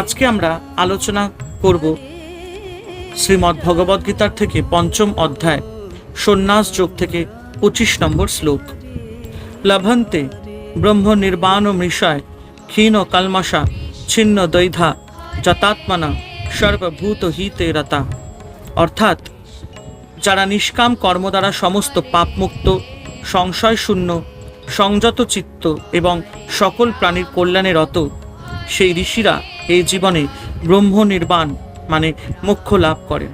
আজকে আমরা আলোচনা করব শ্রীমদ্ ভগবদ গীতার থেকে পঞ্চম অধ্যায়, সন্ন্যাস যোগ থেকে পঁচিশ নম্বর শ্লোক। লভন্তে ব্রহ্ম নির্বাণ মৃষায় ক্ষীণ কলমশা ছিন্ন দৈধা যতাত্মনা সর্বভূত হিতে রতা। অর্থাৎ যারা নিষ্কাম কর্ম দ্বারা সমস্ত পাপমুক্ত সংশয় শূন্য সংযত চিত্ত এবং সকল প্রাণীর কল্যাণে রত, সেই ঋষিরা এই জীবনে ব্রহ্ম নির্বাণ মানে মোক্ষ লাভ করেন।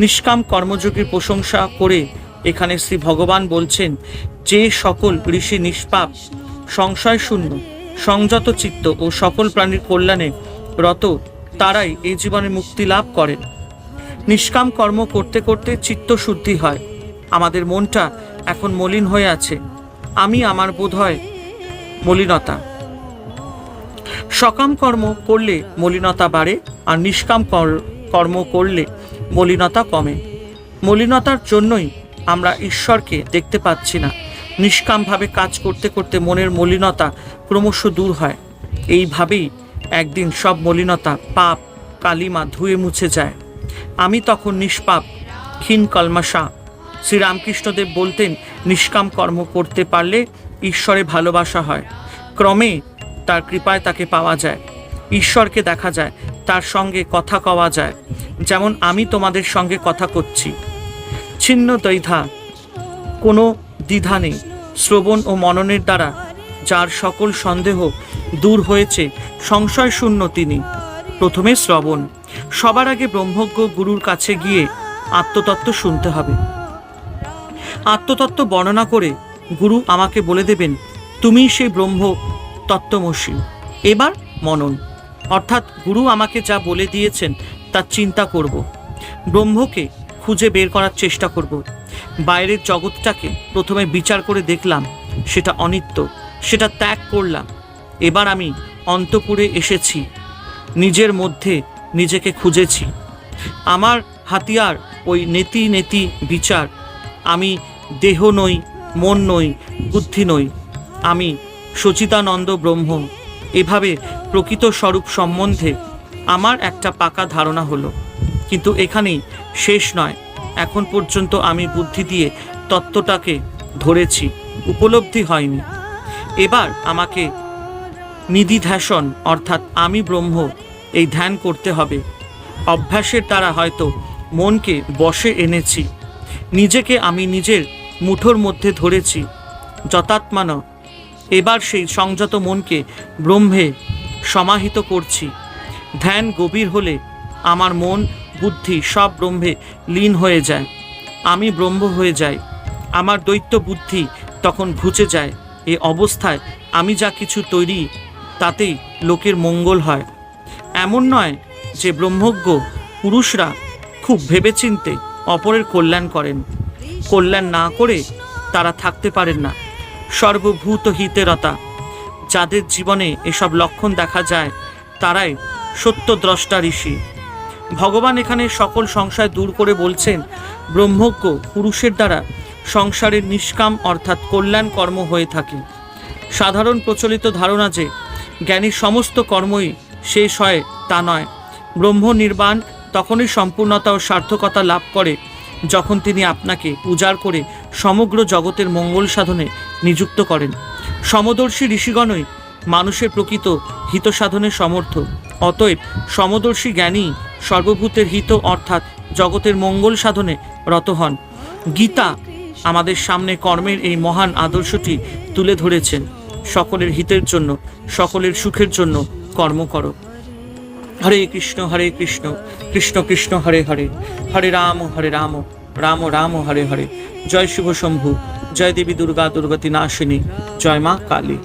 নিষ্কাম কর্মযোগীর প্রশংসা করে এখানে শ্রী ভগবান বলছেন, যে সকল ঋষি নিষ্পাপ, সংশয় শূন্য, সংযত চিত্ত ও সকল প্রাণীর কল্যাণে রত, তারাই এই জীবনে মুক্তি লাভ করেন। নিষ্কাম কর্ম করতে করতে চিত্ত শুদ্ধি হয়। আমাদের মনটা এখন মলিন হয়ে আছে। আমি আমার বোধ হয় মলিনতা। সকাম কর্ম করলে মলিনতা বাড়ে আর নিষ্কাম কর- কর্ম করলে মলিনতা কমে। মলিনতার জন্যই আমরা ঈশ্বরকে দেখতে পাচ্ছি না। নিষ্কামভাবে কাজ করতে করতে মনের মলিনতা ক্রমশ দূর হয়। এইভাবেই একদিন সব মলিনতা পাপ, কালিমা ধুয়ে মুছে যায়। আমি তখন নিষ্পাপ, ক্ষীণ কলমাশা। শ্রীরামকৃষ্ণদেব বলতেন, নিষ্কাম কর্ম করতে পারলে ঈশ্বরে ভালোবাসা হয়। ক্রমে তার কৃপায় তাকে পাওয়া যায়। ঈশ্বরকে দেখা যায়, তার সঙ্গে কথা কওয়া যায়। যেমন আমি তোমাদের সঙ্গে কথা করছি। ছিন্ন দ্বৈধা, কোনো দ্বিধা নেই। শ্রবণ ও মননের দ্বারা যার সকল সন্দেহ দূর হয়েছে, সংশয় শূন্য তিনি। প্রথমে শ্রবণ। সবার আগে ব্রহ্মজ্ঞ গুরুর কাছে গিয়ে আত্মতত্ত্ব শুনতে হবে। আত্মতত্ত্ব বর্ণনা করে গুরু আমাকে বলে দেবেন, তুমি সেই ব্রহ্ম তত্ত্বমসী এবার মনন, অর্থাৎ গুরু আমাকে যা বলে দিয়েছেন তার চিন্তা করব। ব্রহ্মকে খুঁজে বের করার চেষ্টা করব। বাইরের জগৎটাকে প্রথমে বিচার করে দেখলাম, সেটা অনিত্য, সেটা ত্যাগ করলাম। এবার আমি অন্তপুরে এসেছি, নিজের মধ্যে নিজেকে খুঁজেছি। আমার হাতিয়ার ওই নেতি নেতি বিচার। আমি দেহ নই, মন নই, বুদ্ধি নই। আমি সচিতানন্দ ব্রহ্ম, এভাবে প্রকৃত স্বরূপ সম্বন্ধে আমার একটা পাকা ধারণা হলো। কিন্তু এখানেই শেষ নয়। এখন পর্যন্ত আমি বুদ্ধি দিয়ে তত্ত্বটাকে ধরেছি, উপলব্ধি হয়নি। এবার আমাকে নিধিধ্যাসন, অর্থাৎ আমি ব্রহ্ম, এই ধ্যান করতে হবে। অভ্যাসের দ্বারা হয়তো মনকে বশে এনেছি। নিজেকে আমি নিজের মুঠোর মধ্যে ধরেছি। যথাত্মান এবার সেই সংযত মনকে ব্রহ্মে সমাহিত করছি। ধ্যান গভীর হলে আমার মন, বুদ্ধি সব ব্রহ্মে লীন হয়ে যায়। আমি ব্রহ্ম হয়ে যাই। আমার দৈত্য বুদ্ধি তখন ঘুচে যায়। এ অবস্থায় আমি যা কিছু তৈরি, তাতেই লোকের মঙ্গল হয়। এমন নয় যে ব্রহ্মজ্ঞ পুরুষরা খুব ভেবেচিন্তে অপরের কল্যাণ করেন। কল্যাণ না করে তারা থাকতে পারেন না। সর্বভূত হিতেরতা। যাদের জীবনে এসব লক্ষণ দেখা যায়, তারাই সত্যদ্রষ্টা ঋষি। ভগবান এখানে সকল সংশয় দূর করে বলছেন, ব্রহ্মজ্ঞ পুরুষের দ্বারা সংসারের নিষ্কাম অর্থাৎ কল্যাণ কর্ম হয়ে থাকে। সাধারণ প্রচলিত ধারণা যে, জ্ঞানীর সমস্ত কর্মই শেষ হয় তা নয়। ব্রহ্ম নির্বাণ তখনই সম্পূর্ণতা ও সার্থকতা লাভ করে, যখন তিনি আপনাকে উজাড় করে সমগ্র জগতের মঙ্গল সাধনে নিযুক্ত করেন। সমদর্শী ঋষিগণই মানুষের প্রকৃত হিত সাধনের সমর্থ অতএব সমদর্শী জ্ঞানী সর্বভূতের হিত অর্থাৎ জগতের মঙ্গল সাধনে রত হন। গীতা আমাদের সামনে কর্মের এই মহান আদর্শটি তুলে ধরেছেন। সকলের হিতের জন্য, সকলের সুখের জন্য কর্ম করো। হরে কৃষ্ণ হরে কৃষ্ণ কৃষ্ণ কৃষ্ণ, হরে হরে। হরে রাম হরে রাম রাম রাম, হরে হরে। জয় শিব শম্ভু। জয় দেবী দুর্গা দুর্গতি নাশিনী জয় মা কালী